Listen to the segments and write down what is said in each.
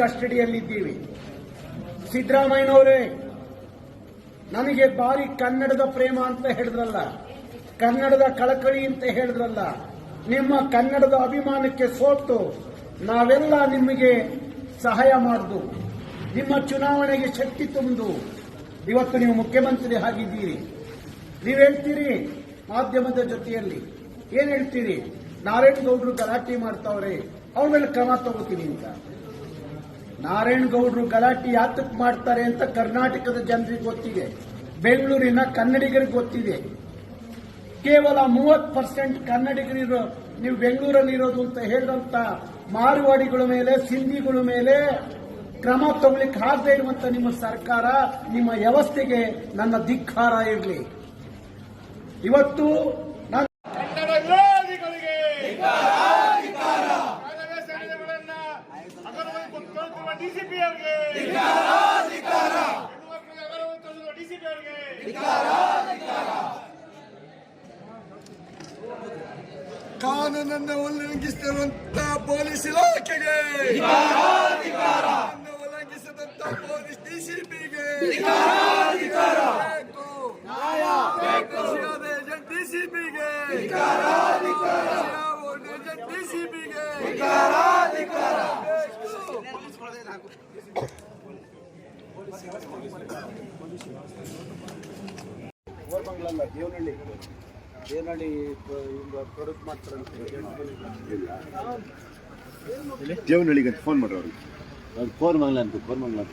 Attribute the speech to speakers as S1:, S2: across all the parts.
S1: ಕಸ್ಟಡಿಯಲ್ಲಿದ್ದೀವಿ. ಸಿದ್ದರಾಮಯ್ಯನವರೇ ನಮಗೆ ಬಾರಿ ಕನ್ನಡದ ಪ್ರೇಮ ಅಂತ ಹೇಳಿದ್ರಲ್ಲ, ಕನ್ನಡದ ಕಳಕಳಿ ಅಂತ ಹೇಳಿದ್ರಲ್ಲ, ನಿಮ್ಮ ಕನ್ನಡದ ಅಭಿಮಾನಕ್ಕೆ ಸೋತು ನಾವೆಲ್ಲ ನಿಮಗೆ ಸಹಾಯ ಮಾಡುದು, ನಿಮ್ಮ ಚುನಾವಣೆಗೆ ಶಕ್ತಿ ತುಂಬುದು. ಇವತ್ತು ನೀವು ಮುಖ್ಯಮಂತ್ರಿ ಆಗಿದ್ದೀರಿ. ನೀವು ಹೇಳ್ತೀರಿ ಮಾಧ್ಯಮದ ಜೊತೆಯಲ್ಲಿ. ಏನ್ ಹೇಳ್ತೀರಿ? ನಾರಾಯಣಗೌಡರು ಗಲಾಟೆ ಮಾಡ್ತಾವ್ರೆ, ಅವ್ರ ಮೇಲೆ ಕ್ರಮ ತಗೋತೀನಿ ಅಂತ. ನಾರಾಯಣಗೌಡರು ಗಲಾಟೆ ಯಾತಕ್ ಮಾಡ್ತಾರೆ ಅಂತ ಕರ್ನಾಟಕದ ಜನರಿಗೆ ಗೊತ್ತಿದೆ. ಬೆಂಗಳೂರಿನ ಕನ್ನಡಿಗರಿಗೆ ಗೊತ್ತಿದೆ. ಕೇವಲ ಮೂವತ್ತು ಪರ್ಸೆಂಟ್ ಕನ್ನಡಿಗರಿರೋ, ನೀವು ಬೆಂಗಳೂರಲ್ಲಿ ಇರೋದು ಅಂತ ಹೇಳಿದಂತ ಮಾರುವಾಡಿಗಳ ಮೇಲೆ, ಸಿಂಧಿಗಳ ಮೇಲೆ ಕ್ರಮ ತಗೊಳ್ಳಿಕ್ಕೆ ಆಗದೆ ಇರುವಂತ ನಿಮ್ಮ ಸರ್ಕಾರ, ನಿಮ್ಮ ವ್ಯವಸ್ಥೆಗೆ ನನ್ನ ಧಿಕ್ಕಾರ ಇರಲಿ. ಇವತ್ತು
S2: ಕಾನೂನನ್ನು ಉಲ್ಲಂಘಿಸುತ್ತಿರುವಂತ ಪೊಲೀಸ್ ಇಲಾಖೆಗೆ ಕಾನೂನನ್ನು ಉಲ್ಲಂಘಿಸಿದಂತ ಪೊಲೀಸ್ ಡಿಸಿಪಿಗೆ ಏಜೆಂಟ್ ಡಿಸಿಪಿಗೆ ಏಜೆಂಟ್ ಡಿಸಿಪಿಗೆ
S1: ಕೋರ್ಮಂಗ್ಲಲ್ಲ ಫೋನ್ ಮಾಡ್ರಿ ಅವ್ರಿಗೆ ಫೋನ್
S3: ದೇವನಹಳ್ಳಿಗೆ ಅಂತ ಫೋನ್ ಮಾಡ್ರಿ ಅವ್ರಿಗೆ. ಅದು ಕೋರ್ಮಂಗ್ಲ ಅಂತ ಕೋರ್ಮಂಗ್ಲ ಅಂತ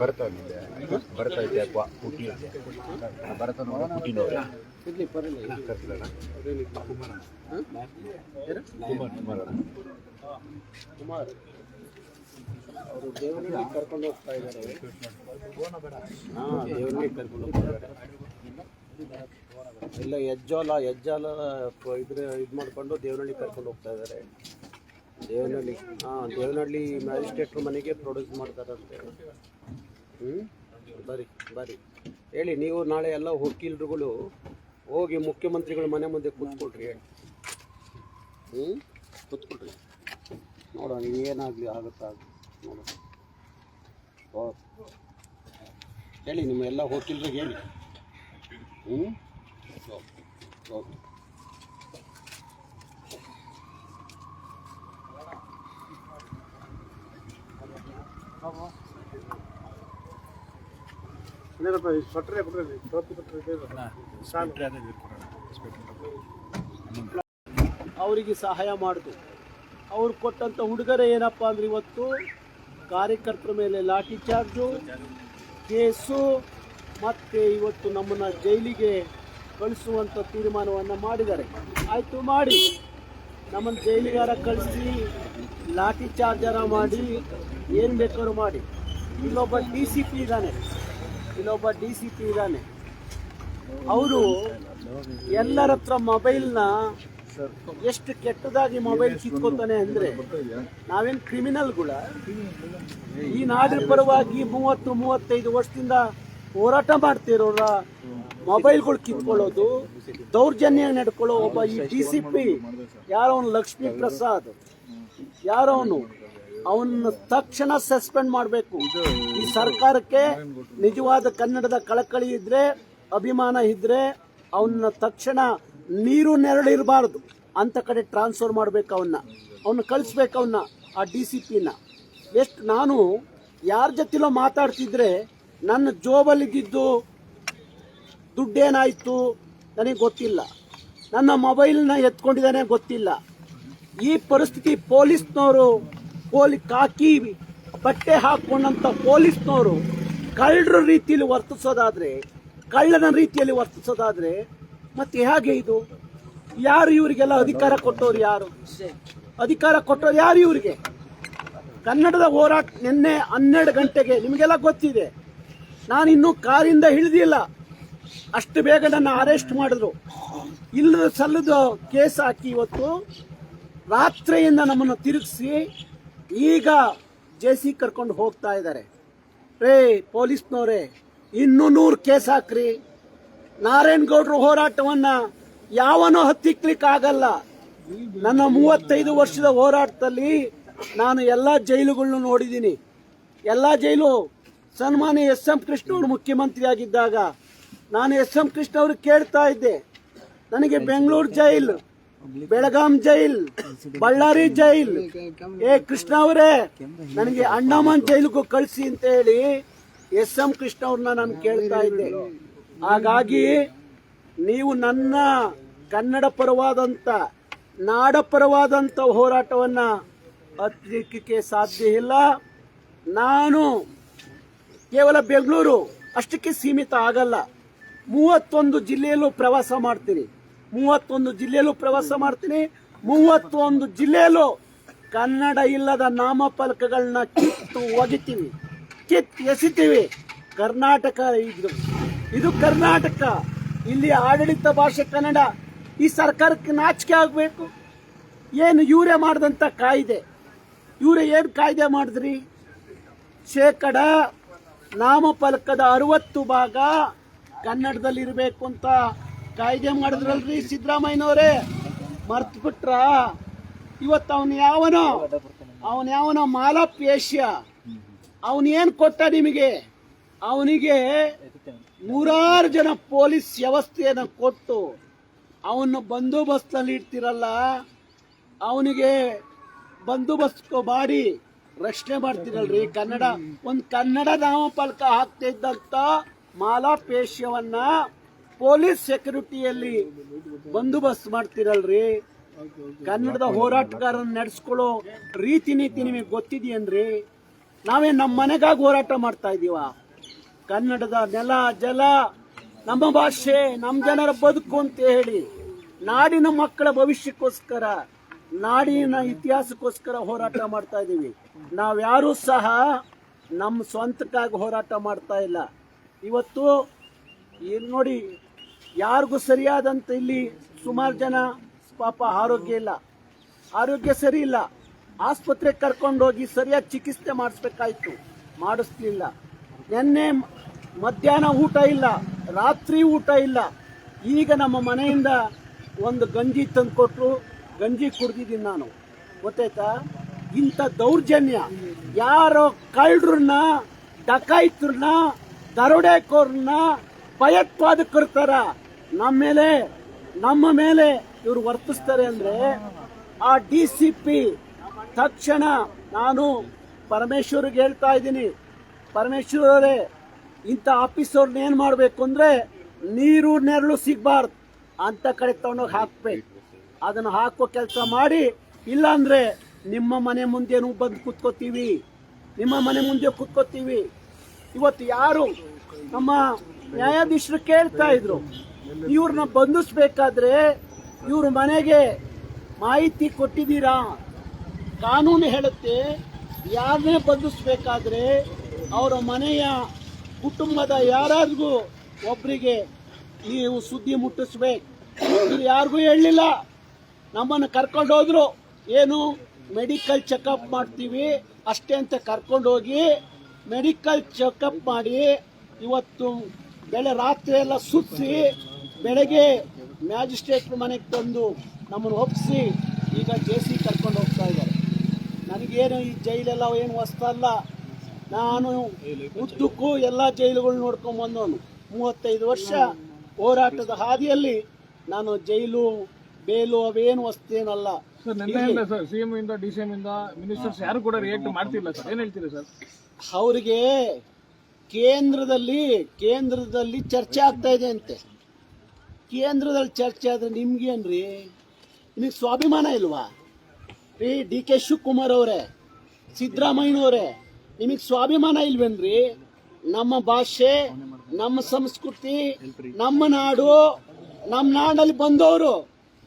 S3: ಬರ್ತಾ ಅವನಿದೆ ಭರತ ಐತೆ ಅಥವಾ ಹುಟ್ಟಿ ಐತೆ ಭರತನವರ ಹುಟ್ಟಿನವ್ರೆ ಕರ್ಸಿಲ್ಲಣ್ಣ ಕುಮಾರ್ ಕುಮಾರ್.
S1: ಕುಮಾರ್ ಅವರು ದೇವನಿಗೆ ಕರ್ಕೊಂಡು ಹೋಗ್ತಾ ಇದ್ದಾರೆ ಹಾ ದೇವನಿಗೆ ಕರ್ಕೊಂಡು ಹೋಗ್ತಾ ಇದ್ದಾರೆ ಇಲ್ಲ ಹೆಜ್ಜಾಲ ಹೆಜ್ಜಾಲ ಇದ್ರ ಇದು ಮಾಡ್ಕೊಂಡು ದೇವನಹಳ್ಳಿ ಕರ್ಕೊಂಡು ಹೋಗ್ತಾ ಇದ್ದಾರೆ ದೇವನಹಳ್ಳಿ, ಹಾಂ, ದೇವನಹಳ್ಳಿ ಮ್ಯಾಜಿಸ್ಟ್ರೇಟ್ರ ಮನೆಗೆ ಪ್ರೊಡ್ಯೂಸ್ ಮಾಡ್ತಾರಂತೆ. ಹ್ಞೂ ಬರಿ ಬರಿ. ಹೇಳಿ, ನೀವು ನಾಳೆ ಎಲ್ಲ ವಕೀಲರುಗಳು ಹೋಗಿ ಮುಖ್ಯಮಂತ್ರಿಗಳ ಮನೆ ಮುಂದೆ ಕೂತ್ಕೊಳ್ರಿ. ಹೇಳಿ ಹ್ಞೂ ಕೂತ್ಕೊಳ್ರಿ. ನೋಡೋಣ, ಏನಾಗಲಿ ಆಗುತ್ತಾ ನೋಡೋಣ. ಹೇಳಿ, ನಿಮ್ಮ ಎಲ್ಲ ವಕೀಲರಿಗೆ ಹೇಳಿ. ಹ್ಞೂ ಓಕೆ ಅವರಿಗೆ ಸಹಾಯ ಮಾಡುದು ಅವ್ರು ಕೊಟ್ಟಂತ ಉಡುಗೊರೆ ಏನಪ್ಪ ಅಂದ್ರೆ ಇವತ್ತು ಕಾರ್ಯಕರ್ತರ ಮೇಲೆ ಲಾಠಿ ಚಾರ್ಜು ಕೇಸು ಮತ್ತೆ ಇವತ್ತು ನಮ್ಮನ್ನ ಜೈಲಿಗೆ ಕಳಿಸುವಂತ ತೀರ್ಮಾನವನ್ನು ಮಾಡಿದ್ದಾರೆ. ಆಯಿತು ಮಾಡಿ. ನಮ್ಮನ್ನು ಜೈಲಿಗಾರ ಕಳಿಸಿ, ಲಾಠಿ ಚಾರ್ಜರ ಮಾಡಿ, ಏನು ಬೇಕಾದ್ರೂ ಮಾಡಿ. ಇಲ್ಲೊಬ್ಬ ಡಿ ಸಿ ಪಿ ಇದ್ದಾನೆ. ಇಲ್ಲೊಬ್ಬ ಡಿ ಸಿ ಪಿ ಇದ್ದಾನೆ. ಅವರು ಎಲ್ಲರ ಹತ್ರ ಮೊಬೈಲ್ನ ಎಷ್ಟು ಕೆಟ್ಟದಾಗಿ ಮೊಬೈಲ್ ಕಿತ್ಕೋತಾನೆ ಅಂದ್ರೆ ನಾವೇನ್ ಕ್ರಿಮಿನಲ್ಗಳ? ಈ ನಾಡಿನ ಪರವಾಗಿ ಮೂವತ್ತು, ಮೂವತ್ತೈದು ವರ್ಷದಿಂದ ಹೋರಾಟ ಮಾಡ್ತಿರೋರ ಮೊಬೈಲ್ಗಳು ಕಿತ್ಕೊಳ್ಳೋದು, ದೌರ್ಜನ್ಯ ನಡ್ಕೊಳ್ಳೋ ಒಬ್ಬ ಈ ಡಿ ಸಿ ಪಿ ಯಾರವನು ಲಕ್ಷ್ಮೀ ಪ್ರಸಾದ್. ಯಾರವನು ಅವನ್ನ ತಕ್ಷಣ ಸಸ್ಪೆಂಡ್ ಮಾಡಬೇಕು. ಈ ಸರ್ಕಾರಕ್ಕೆ ನಿಜವಾದ ಕನ್ನಡದ ಕಳಕಳಿ ಇದ್ರೆ, ಅಭಿಮಾನ ಇದ್ರೆ ಅವನ್ನ ತಕ್ಷಣ ನೀರು ನೆರಳಿರಬಾರ್ದು. ಅಂತ ಕಡೆ ಟ್ರಾನ್ಸ್ಫರ್ ಮಾಡ್ಬೇಕು ಅವನ್ನ. ಅವನ್ನ ಕಳಿಸ್ಬೇಕು ಅವನ್ನ, ಆ ಡಿ ಸಿ ಪಿನ ಎಷ್ಟು ನಾನು ಯಾರ ಜೊತೆಲೋ ಮಾತಾಡ್ತಿದ್ರೆ ನನ್ನ ಜೋಬಲ್ಲಿದ್ದಿದ್ದು ದುಡ್ಡೇನಾಯಿತು ನನಗೆ ಗೊತ್ತಿಲ್ಲ. ನನ್ನ ಮೊಬೈಲ್ನ ಎತ್ಕೊಂಡಿದ್ದಾನೆ ಗೊತ್ತಿಲ್ಲ. ಈ ಪರಿಸ್ಥಿತಿ ಪೊಲೀಸ್ನವರು ಪೋಲಿ ಕಾಕಿ ಬಟ್ಟೆ ಹಾಕ್ಕೊಂಡಂಥ ಪೊಲೀಸ್ನವರು ಕಳ್ಳರ ರೀತಿಯಲ್ಲಿ ವರ್ತಿಸೋದಾದರೆ, ಕಳ್ಳನ ರೀತಿಯಲ್ಲಿ ವರ್ತಿಸೋದಾದರೆ ಮತ್ತೆ ಹೇಗೆ ಇದು? ಯಾರು ಇವರಿಗೆಲ್ಲ ಅಧಿಕಾರ ಕೊಟ್ಟವ್ರು ಯಾರು? ಅಧಿಕಾರ ಕೊಟ್ಟವ್ರು ಯಾರು ಇವರಿಗೆ? ಕನ್ನಡದ ಹೋರಾಟ ನಿನ್ನೆ ಹನ್ನೆರಡು ಗಂಟೆಗೆ ನಿಮಗೆಲ್ಲ ಗೊತ್ತಿದೆ. ನಾನು ಇನ್ನೂ ಕಾರಿಂದ ಇಳಿದಿಲ್ಲ ಅಷ್ಟು ಬೇಗ ನನ್ನ ಅರೆಸ್ಟ್ ಮಾಡಿದ್ರು. ಇಲ್ಲದ ಸಲ್ಲದ ಕೇಸ್ ಹಾಕಿ ಇವತ್ತು ರಾತ್ರಿಯಿಂದ ನಮ್ಮನ್ನು ತಿರುಗಿಸಿ ಈಗ ಜೆ ಸಿ ಕರ್ಕೊಂಡು ಹೋಗ್ತಾ ಇದ್ದಾರೆ. ರೇ, ಪೊಲೀಸ್ನವರೇ, ಇನ್ನೂ ನೂರು ಕೇಸ್ ಹಾಕ್ರಿ. ನಾರಾಯಣಗೌಡರು ಹೋರಾಟವನ್ನು ಯಾವನೂ ಹತ್ತಿಕ್ಲಿಕ್ಕಾಗಲ್ಲ. ನನ್ನ ಮೂವತ್ತೈದು ವರ್ಷದ ಹೋರಾಟದಲ್ಲಿ ನಾನು ಎಲ್ಲ ಜೈಲುಗಳನ್ನು ನೋಡಿದ್ದೀನಿ. ಎಲ್ಲ ಜೈಲು ಸನ್ಮಾನ್ಯ ಎಸ್ ಎಂ ಕೃಷ್ಣ ಅವರು ಮುಖ್ಯಮಂತ್ರಿ ಆಗಿದ್ದಾಗ ನಾನು ಎಸ್ ಎಂ ಕೃಷ್ಣ ಅವರು ಕೇಳ್ತಾ ಇದ್ದೆ. ನನಗೆ Bengaluru jail, Belgaum jail, Ballari jail ಏ ಕೃಷ್ಣ ಅವರೇ, ನನಗೆ ಅಂಡಮಾನ್ ಜೈಲಿಗೂ ಕಳಿಸಿ ಅಂತ ಹೇಳಿ ಎಸ್ ಎಂ ಕೃಷ್ಣ ಅವ್ರನ್ನ ನಾನು ಕೇಳ್ತಾ ಇದ್ದೆ. ಹಾಗಾಗಿ ನೀವು ನನ್ನ ಕನ್ನಡ ಪರವಾದಂಥ ನಾಡ ಪರವಾದಂಥ ಹೋರಾಟವನ್ನು ಹತ್ತಲಿಕ್ಕೆ ಸಾಧ್ಯ ಇಲ್ಲ. ನಾನು ಕೇವಲ ಬೆಂಗಳೂರು ಅಷ್ಟಕ್ಕೆ ಸೀಮಿತ ಆಗಲ್ಲ. ಮೂವತ್ತೊಂದು ಜಿಲ್ಲೆಯಲ್ಲೂ ಪ್ರವಾಸ ಮಾಡ್ತೀನಿ. ಮೂವತ್ತೊಂದು ಜಿಲ್ಲೆಯಲ್ಲೂ ಪ್ರವಾಸ ಮಾಡ್ತೀನಿ. ಮೂವತ್ತೊಂದು ಜಿಲ್ಲೆಯಲ್ಲೂ ಕನ್ನಡ ಇಲ್ಲದ ನಾಮಫಲಕಗಳನ್ನ ಕಿತ್ತು ಒಗಿತೀವಿ. ಕಿತ್ತು ಎಸಿತೀವಿ. ಕರ್ನಾಟಕ ಇದು. ಇದು ಕರ್ನಾಟಕ. ಇಲ್ಲಿ ಆಡಳಿತ ಭಾಷೆ ಕನ್ನಡ. ಈ ಸರ್ಕಾರಕ್ಕೆ ನಾಚಿಕೆ ಆಗಬೇಕು. ಏನು ಇವರೇ ಮಾಡಿದಂಥ ಕಾಯ್ದೆ. ಇವರೇ ಏನು ಕಾಯ್ದೆ ಮಾಡಿದ್ರಿ? ಶೇಕಡ ನಾಮಫಲಕದ ಅರವತ್ತು ಭಾಗ ಕನ್ನಡದಲ್ಲಿ ಇರಬೇಕು ಅಂತ ಕಾಯ್ದೆ ಮಾಡಿದ್ರಲ್ರಿ ಸಿದ್ದರಾಮಯ್ಯನವರೇ? ಮರ್ತು ಬಿಟ್ರ? ಇವತ್ತು ಅವನು ಯಾವನೋ? ಅವನು ಯಾವನೋ ಮಾಲಪ್ ಏಷ್ಯ ಅವನೇನು ಕೊಟ್ಟ ನಿಮಗೆ? ಅವನಿಗೆ ನೂರಾರು ಜನ ಪೊಲೀಸ್ ವ್ಯವಸ್ಥೆಯನ್ನು ಕೊಟ್ಟು ಅವನು ಬಂದೋಬಸ್ತಲ್ಲಿ ಇಡ್ತಿರಲ್ಲ? ಅವನಿಗೆ ಬಂದೋಬಸ್ತ್ ಮಾಡಿ ರಕ್ಷಣೆ ಮಾಡ್ತಿರಲ್ರಿ, ಕನ್ನಡ, ಒಂದು ಕನ್ನಡ ನಾಮಫಲಕ ಹಾಕ್ತಾ ಮಾಲಾ ಪೇಶ್ಯವನ್ನ ಪೊಲೀಸ್ ಸೆಕ್ಯೂರಿಟಿಯಲ್ಲಿ ಬಂದೋಬಸ್ತ್ ಮಾಡ್ತಿರಲ್ರಿ. ಕನ್ನಡದ ಹೋರಾಟಗಾರನ ನಡೆಸ್ಕೊಳ್ಳೋ ರೀತಿ ನೀತಿ ನಿಮಗೆ ಗೊತ್ತಿದೆಯೇನ್ರಿ? ನಾವೇ ನಮ್ಮ ಮನೆಗಾಗಿ ಹೋರಾಟ ಮಾಡ್ತಾ ಇದೀವ ಕನ್ನಡದ ನೆಲ, ಜಲ, ನಮ್ಮ ಭಾಷೆ ನಮ್ಮ ಜನರ ಬದುಕು ಅಂತ ಹೇಳಿ ನಾಡಿನ ಮಕ್ಕಳ ಭವಿಷ್ಯಕ್ಕೋಸ್ಕರ ನಾಡಿನ ಇತಿಹಾಸಕ್ಕೋಸ್ಕರ ಹೋರಾಟ ಮಾಡ್ತಾ ಇದ್ದೀವಿ. ನಾವ್ಯಾರೂ ಸಹ ನಮ್ಮ ಸ್ವಂತಕ್ಕಾಗಿ ಹೋರಾಟ ಮಾಡ್ತಾ ಇಲ್ಲ. ಇವತ್ತು ಏನು ನೋಡಿ, ಯಾರಿಗೂ ಸರಿಯಾದಂತ ಇಲ್ಲಿ ಸುಮಾರು ಜನ ಪಾಪ ಆರೋಗ್ಯ ಇಲ್ಲ. ಆರೋಗ್ಯ ಸರಿ ಇಲ್ಲ. ಆಸ್ಪತ್ರೆಗೆ ಕರ್ಕೊಂಡೋಗಿ ಸರಿಯಾಗಿ ಚಿಕಿತ್ಸೆ ಮಾಡಿಸ್ಬೇಕಾಯ್ತು. ಮಾಡಿಸ್ಲಿಲ್ಲ. ನಿನ್ನೆ ಮಧ್ಯಾಹ್ನ ಊಟ ಇಲ್ಲ, ರಾತ್ರಿ ಊಟ ಇಲ್ಲ. ಈಗ ನಮ್ಮ ಮನೆಯಿಂದ ಒಂದು ಗಂಜಿ ತಂದ್ಕೊಟ್ರು. ಗಂಜಿ ಕುಡ್ದಿದ್ದೀನಿ ನಾನು. ಗೊತ್ತಾಯ್ತಾ? ಇಂಥ ದೌರ್ಜನ್ಯ. ಯಾರೋ ಕಳ್ಳರನ್ನ ಡಕಾಯಿತ್ರನ್ನ ದರೋಡೆಕೋರ್ನ ಭಯೋತ್ಪಾದಕರ ನಮ್ಮ ಮೇಲೆ ನಮ್ಮ ಮೇಲೆ ಇವರು ವರ್ತಿಸ್ತಾರೆ ಅಂದರೆ ಆ ಡಿ ಸಿ ಪಿ ತಕ್ಷಣ ನಾನು ಪರಮೇಶ್ವರಿಗೆ ಹೇಳ್ತಾ ಇದ್ದೀನಿ. ಪರಮೇಶ್ವರರೇ ಇಂಥ ಆಫೀಸರ್ನ ಏನು ಮಾಡಬೇಕು ಅಂದರೆ ನೀರು, ನೆರಳು ಸಿಗಬಾರ್ದು. ಅಂತ ಕಡೆ ತಗೊಂಡೋಗಿ ಹಾಕ್ಬೇಕು. ಅದನ್ನು ಹಾಕೋ ಕೆಲಸ ಮಾಡಿ, ಇಲ್ಲಾಂದ್ರೆ ನಿಮ್ಮ ಮನೆ ಮುಂದೆನೂ ಬಂದು ಕುತ್ಕೋತೀವಿ. ನಿಮ್ಮ ಮನೆ ಮುಂದೆ ಕುತ್ಕೋತೀವಿ. ಇವತ್ತು ಯಾರು ನಮ್ಮ ನ್ಯಾಯಾಧೀಶರು ಕೇಳ್ತಾ ಇದ್ರು, ಇವ್ರನ್ನ ಬಂಧಿಸ್ಬೇಕಾದ್ರೆ ಇವ್ರ ಮನೆಗೆ ಮಾಹಿತಿ ಕೊಟ್ಟಿದ್ದೀರಾ? ಕಾನೂನು ಹೇಳುತ್ತೆ, ಯಾರನ್ನೇ ಬಂಧಿಸ್ಬೇಕಾದ್ರೆ ಅವರ ಮನೆಯ ಕುಟುಂಬದ ಯಾರಾದ್ರಿಗೂ ಒಬ್ಬರಿಗೆ ನೀವು ಸುದ್ದಿ ಮುಟ್ಟಿಸ್ಬೇಕು. ಇವ್ರು ಯಾರಿಗೂ ಹೇಳಲಿಲ್ಲ ನಮ್ಮನ್ನು ಕರ್ಕೊಂಡು ಹೋದ್ರು. ಏನು? ಮೆಡಿಕಲ್ ಚೆಕಪ್ ಮಾಡ್ತೀವಿ. ಅಷ್ಟೇ ಅಂತ ಕರ್ಕೊಂಡು ಹೋಗಿ ಮೆಡಿಕಲ್ ಚೆಕಪ್ ಮಾಡಿ ಇವತ್ತು ಬೆಳೆ, ರಾತ್ರಿ ಎಲ್ಲ ಸುತ್ತಿ ಬೆಳಗ್ಗೆ ಮ್ಯಾಜಿಸ್ಟ್ರೇಟ್ ಮನೆಗೆ ತಂದು ನಮ್ಮನ್ನು ಒಪ್ಪಿಸಿ ಈಗ ಜೆ ಸಿ ಕರ್ಕೊಂಡು ಹೋಗ್ತಾ ಇದ್ದಾರೆ. ನನಗೇನು ಈ ಜೈಲೆಲ್ಲ ಏನು ಹೊಸ್ತಲ್ಲ ನಾನು ಉದ್ದಕ್ಕೂ ಎಲ್ಲ ಜೈಲುಗಳು ನೋಡ್ಕೊಂಡು ಬಂದವನು. ಮೂವತ್ತೈದು ವರ್ಷ ಹೋರಾಟದ ಹಾದಿಯಲ್ಲಿ ನಾನು ಜೈಲು ಬೇಲು ಅವೇನು ವಸ್ತೇನಲ್ಲ
S4: ಸರ್ ಸರ್ ಸಿಎಂ ಇಂದ ಡಿ ಸಿ ಎಂ ಇಂದ ಮಿನಿಸ್ಟರ್ಸ್ ಯಾರು ಕೂಡ ರಿಯಾಕ್ಟ್ ಮಾಡ್ತಿಲ್ಲ ಸರ್ ಏನ್ ಹೇಳ್ತೀರಾ ಸರ್
S1: ಅವರಿಗೆ ಕೇಂದ್ರದಲ್ಲಿ ಕೇಂದ್ರದಲ್ಲಿ ಚರ್ಚೆ ಆಗ್ತಾ ಇದೆ ಅಂತೆ. ಕೇಂದ್ರದಲ್ಲಿ ಚರ್ಚೆ ಆದ್ರೆ ನಿಮ್ಗೇನ್ರಿ ನಿಮಗೆ ಸ್ವಾಭಿಮಾನ ಇಲ್ವಾ? ರೀ ಡಿ ಕೆ ಶಿವಕುಮಾರ್ ಅವರೇ ಸಿದ್ದರಾಮಯ್ಯನವರೇ ನಿಮಗೆ ಸ್ವಾಭಿಮಾನ ಇಲ್ವೇನ್ರಿ? ನಮ್ಮ ಭಾಷೆ ನಮ್ಮ ಸಂಸ್ಕೃತಿ ನಮ್ಮ ನಾಡು ನಮ್ಮ ನಾಡಲ್ಲಿ ಬಂದವರು.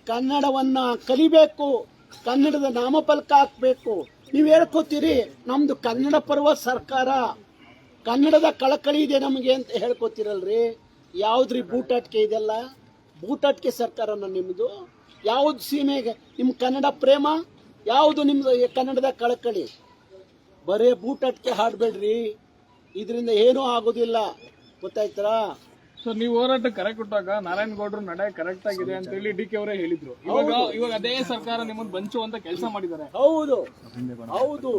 S1: ಕನ್ನಡವನ್ನ ಕಲಿಬೇಕು, ಕನ್ನಡದ ನಾಮಫಲಕ ಹಾಕ್ಬೇಕು. ನೀವು ಹೇಳ್ಕೋತೀರಿ, ನಮ್ದು ಕನ್ನಡ ಪರ್ವ ಸರ್ಕಾರ. ಕನ್ನಡದ ಕಳಕಳಿ ಇದೆ ನಮಗೆ ಅಂತ ಹೇಳ್ಕೊತಿರಲ್ರಿ? ಯಾವುದ್ರಿ ಬೂಟಾಟಿಕೆ ಇದೆಲ್ಲ? ಬೂಟಾಟಿಕೆ ಸರ್ಕಾರನ ನಿಮ್ಮದು ಯಾವ್ದು ಸೀಮೆಗೆ ನಿಮ್ಮ ಕನ್ನಡ ಪ್ರೇಮ? ಯಾವುದು ನಿಮ್ದು ಈ ಕನ್ನಡದ ಕಳಕಳಿ? ಬರೇ ಬೂಟಾಟಿಕೆ ಹಾಡಬೇಡ್ರಿ. ಇದರಿಂದ ಏನೂ ಆಗೋದಿಲ್ಲ. ಗೊತ್ತಾಯ್ತರಾ?
S4: ಸೊ ನೀವು ಹೋರಾಟ ಕರೆ ಕೊಟ್ಟಾಗ ನಾರಾಯಣ ಗೌಡ್ರು ನಡೆ ಕರೆಕ್ಟ್ ಆಗಿದೆ ಅಂತ ಹೇಳಿ ಡಿ ಕೆ ಅವರೇ ಹೇಳಿದ್ರು. ಇವಾಗ ಇವಾಗ ಅದೇ ಸರ್ಕಾರ ನಿಮ್ಮನ್ನ ಬಂಚುವಂತ ಕೆಲಸ ಮಾಡಿದ್ದಾರೆ.
S1: ಹೌದು. ಹೌದು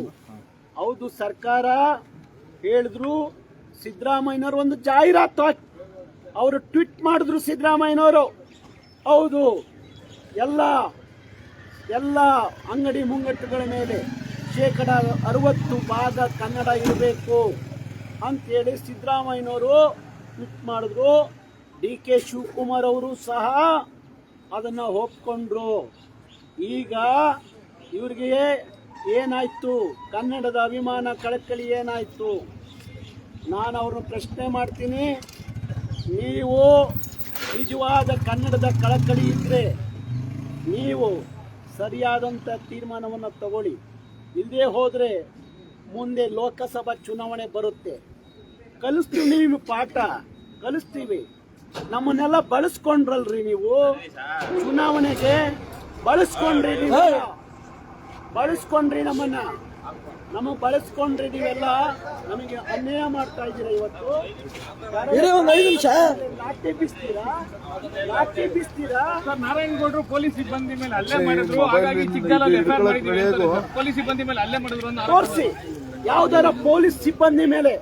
S1: ಹೌದು. ಸರ್ಕಾರ ಹೇಳಿದ್ರು ಸಿದ್ದರಾಮಯ್ಯನವರು ಒಂದು ಜಾಹೀರಾತು ಹಾಕಿ ಅವರು ಟ್ವಿಟ್ ಮಾಡಿದ್ರು ಸಿದ್ದರಾಮಯ್ಯನವರು. ಹೌದು. ಎಲ್ಲ ಎಲ್ಲ ಅಂಗಡಿ ಮುಂಗಟ್ಟುಗಳ ಮೇಲೆ ಶೇಕಡ ಅರವತ್ತು ಭಾಗ ಕನ್ನಡ ಇರಬೇಕು ಅಂತೇಳಿ ಸಿದ್ದರಾಮಯ್ಯನವರು ಟ್ವೀಟ್ ಮಾಡಿದ್ರು. ಡಿ ಕೆ ಶಿವಕುಮಾರ್ ಅವರು ಸಹ ಅದನ್ನು ಒಪ್ಕೊಂಡ್ರು. ಈಗ ಇವ್ರಿಗೆ ಏನಾಯಿತು? ಕನ್ನಡದ ಅಭಿಮಾನ ಕಳಕಳಿ ಏನಾಯಿತು? ನಾನು ಅವ್ರನ್ನ ಪ್ರಶ್ನೆ ಮಾಡ್ತೀನಿ. ನೀವು ನಿಜವಾದ ಕನ್ನಡದ ಕಳಕಳಿ ಇದ್ದರೆ ನೀವು ಸರಿಯಾದಂಥ ತೀರ್ಮಾನವನ್ನು ತಗೊಳ್ಳಿ. ಇಲ್ಲದೆ ಹೋದರೆ ಮುಂದೆ ಲೋಕಸಭಾ ಚುನಾವಣೆ ಬರುತ್ತೆ. ಕಲಿಸ್ತೀವಿ ನೀವು ಪಾಠ. ಕಲಿಸ್ತೀವಿ. ನಮ್ಮನ್ನೆಲ್ಲ ಬಳಸ್ಕೊಂಡ್ರಲ್ರಿ ನೀವು. ಚುನಾವಣೆಗೆ ಬಳಸ್ಕೊಂಡ್ರಿ ನೀವು. ಬಳಸ್ಕೊಂಡ್ರಿ ನಮ್ಮನ್ನ. ನಮಗ್ ಬಳಸ್ಕೊಂಡ್ರಿ ನೀವೆಲ್ಲ. ನಮಗೆ ಅನ್ಯಾಯ ಮಾಡ್ತಾ ಇದ್ದೀರಾ ಇವತ್ತು? ಒಂದು ಐದು ನಿಮಿಷ. ಲಾಠಿ ಬೀಸ್ತೀರಾ? ಲಾಠಿ ಬೀಸ್ತೀರಾ?
S4: ಸರ್ ನಾರಾಯಣ ಗೌಡ್ರು ಪೊಲೀಸ್ ಸಿಬ್ಬಂದಿ ಮೇಲೆ ಅಲ್ಲೇ ಮಾಡಿದ್ರು. ಹಾಗಾಗಿ ಚಿಕ್ಕದಲ್ಲಿ ಪೊಲೀಸ್ ಸಿಬ್ಬಂದಿ ಮೇಲೆ ಅಲ್ಲೇ ಮಾಡಿದ್ರು ಅಂತ
S1: ತೋರಿಸಿ. ಯಾವ್ದಾರ ಪೊಲೀಸ್ ಸಿಬ್ಬಂದಿ ಮೇಲೆ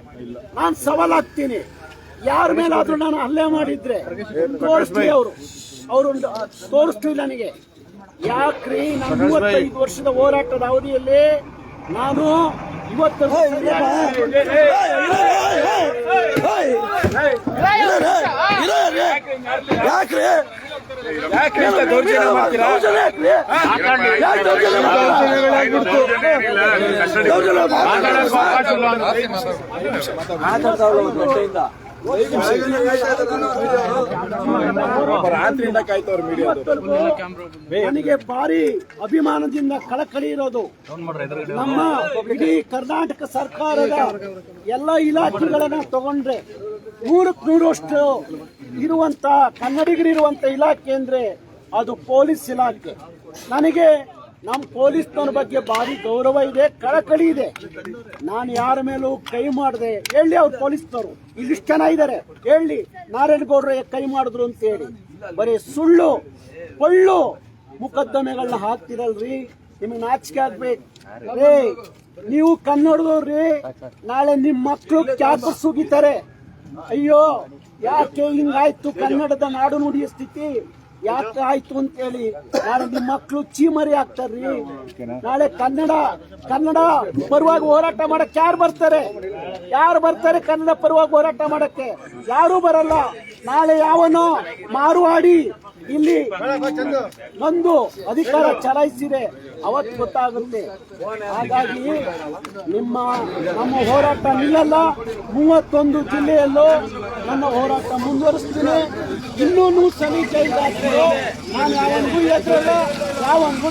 S1: ನಾನು ಸವಾಲಾಗ್ತೀನಿ ಯಾರ ಮೇಲಾದ್ರೂ ನಾನು ಹಲ್ಲೆ ಮಾಡಿದ್ರೆ ತೋರಿಸ್ಲಿ ಅವರು ಅವರು ತೋರಿಸ್ಲಿ ನನಗೆ ಯಾಕ್ರಿ ನಾನು ಮೂವತ್ತೈದು ವರ್ಷದ ಹೋರಾಟದ ಅವಧಿಯಲ್ಲಿ ನಾನು ಇವತ್ತು ಯಾಕ್ರಿ ನನಗೆ ಭಾರಿ ಅಭಿಮಾನದಿಂದ ಕಳಕಳಿ ಇರೋದು ನಮ್ಮ ಇಡೀ ಕರ್ನಾಟಕ ಸರ್ಕಾರದ ಎಲ್ಲ ಇಲಾಖೆಗಳನ್ನ ತಗೊಂಡ್ರೆ ನೂರಕ್ಕೆ ನೂರಷ್ಟು ಇರುವಂಥ ಕನ್ನಡಿಗರಿರುವಂಥ ಇಲಾಖೆ ಅಂದ್ರೆ ಅದು ಪೊಲೀಸ್ ಇಲಾಖೆ. ನನಗೆ ನಮ್ಮ ಪೊಲೀಸ್ನವ್ರ ಬಗ್ಗೆ ಭಾರಿ ಗೌರವ ಇದೆ, ಕಳಕಳಿ ಇದೆ. ನಾನು ಯಾರ ಮೇಲೂ ಕೈ ಮಾಡಿದೆ. ಹೇಳಿ ಅವ್ರು ಪೊಲೀಸ್ನವರು. ಇಲ್ಲಿಷ್ಟು ಜನ ಇದ್ದಾರೆ ಹೇಳಿ ನಾರಾಯಣಗೌಡ್ರು ಕೈ ಮಾಡಿದ್ರು ಅಂತ ಹೇಳಿ. ಬರೀ ಸುಳ್ಳು ಪೊಳ್ಳು ಮುಕದ್ದಮೆಗಳನ್ನ ಹಾಕ್ತಿರಲ್ರಿ. ನಿಮಗೆ ನಾಚಿಕೆ ಆಗ್ಬೇಕು. ರೇ ನೀವು ಕನ್ನಡದವ್ರಿ ನಾಳೆ ನಿಮ್ಮ ಮಕ್ಕಳು ಕ್ಯಾಪಸ್ ಸುಗಿತಾರೆ. ಅಯ್ಯೋ, ಯಾಕೆ ಹಿಂಗಾಯ್ತು ಕನ್ನಡದ ನಾಡು ನುಡಿಯ ಸ್ಥಿತಿ? ಯಾಕೆ ಆಯ್ತು ಅಂತೇಳಿ ನಾಳೆ ನಿಮ್ಮ ಮಕ್ಕಳು ಚೀಮರಿ ಆಗ್ತಾರ್ರಿ. ನಾಳೆ ಕನ್ನಡ ಕನ್ನಡ ಪರವಾಗಿ ಹೋರಾಟ ಮಾಡಕ್ಕೆ ಯಾರು ಬರ್ತಾರೆ? ಯಾರು ಬರ್ತಾರೆ ಕನ್ನಡ ಪರವಾಗಿ ಹೋರಾಟ ಮಾಡಕ್ಕೆ? ಯಾರು ಬರಲ್ಲ. ನಾಳೆ ಯಾವನೋ ಮಾರುವಾಡಿ ಇಲ್ಲಿ ಬಂದು ಅಧಿಕಾರ ಚಲಾಯಿಸಿದೆ. ಅವತ್ತು ಗೊತ್ತಾಗುತ್ತೆ. ಹಾಗಾಗಿ ನಿಮ್ಮ ನಮ್ಮ ಹೋರಾಟ ನಿಲ್ಲಲ್ಲ. ಮೂವತ್ತೊಂದು ಜಿಲ್ಲೆಯಲ್ಲೂ ನನ್ನ ಹೋರಾಟ ಮುಂದುವರಿಸ್ತೀನಿ. ಇನ್ನೂ ಜೈಲು ತಲೆ ನಾನು ಯಾವನಿಗೂ ಎದುರಲ್ಲ ಯಾವನಿಗೂ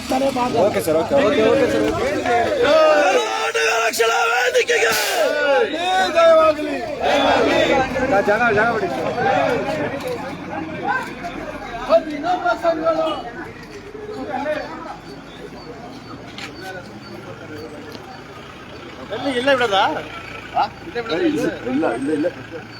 S1: பசங்களும்
S5: இல்ல விடாதா இல்ல இல்ல இல்ல